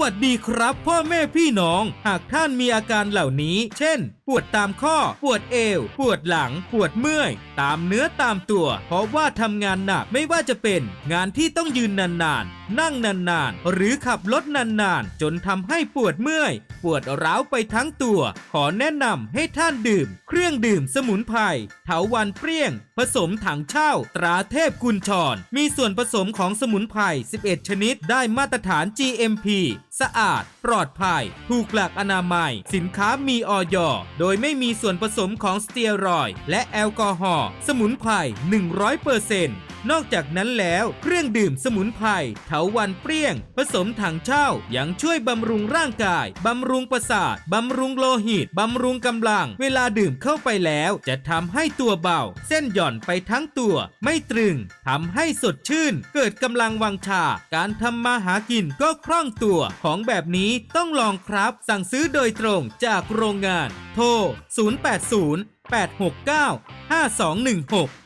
วัสดีครับ พ่อแม่พี่น้อง หากท่านมีอาการเหล่านี้ เช่น ปวดตามข้อ ปวดเอว ปวดหลัง ปวดเมื่อย ตามเนื้อตามตัว เพราะว่าทำงานหนักไม่ว่าจะเป็น งานที่ต้องยืนนานๆ นั่งนานๆ หรือขับรถนานๆ จนทำให้ปวดเมื่อย ปวดร้าวไปทั้งตัว ขอแนะนำให้ท่านดื่ม เครื่องดื่มสมุนไพรเถาวันเปรี้ยง ผสมถังเช่า ตราเทพกุญชร มีส่วนผสมของสมุนไพร 11 ชนิด ได้มาตรฐาน GMP สะอาด ปลอดภัย ถูกหลักอนามัย สินค้ามีออยโดยไม่มีส่วนผสมของสเตียรอยด์และแอลกอฮอล์สมุนไพร100% นอกจากนั้นแล้วเครื่องดื่มสมุนไพรเถาวันเปรี้ยง ผสมถังเช่ายังช่วยบำรุงร่างกาย บำรุงประสาท บำรุงโลหิต บำรุงกำลัง เวลาดื่มเข้าไปแล้ว จะทำให้ตัวเบา เส้นหย่อนไปทั้งตัว ไม่ตรึงทำให้สดชื่น เกิดกำลังวังชา การทำมาหากินก็คล่องตัว ของแบบนี้ต้องลองครับ สั่งซื้อโดยตรงจากโรงงาน โทร 080 869 5216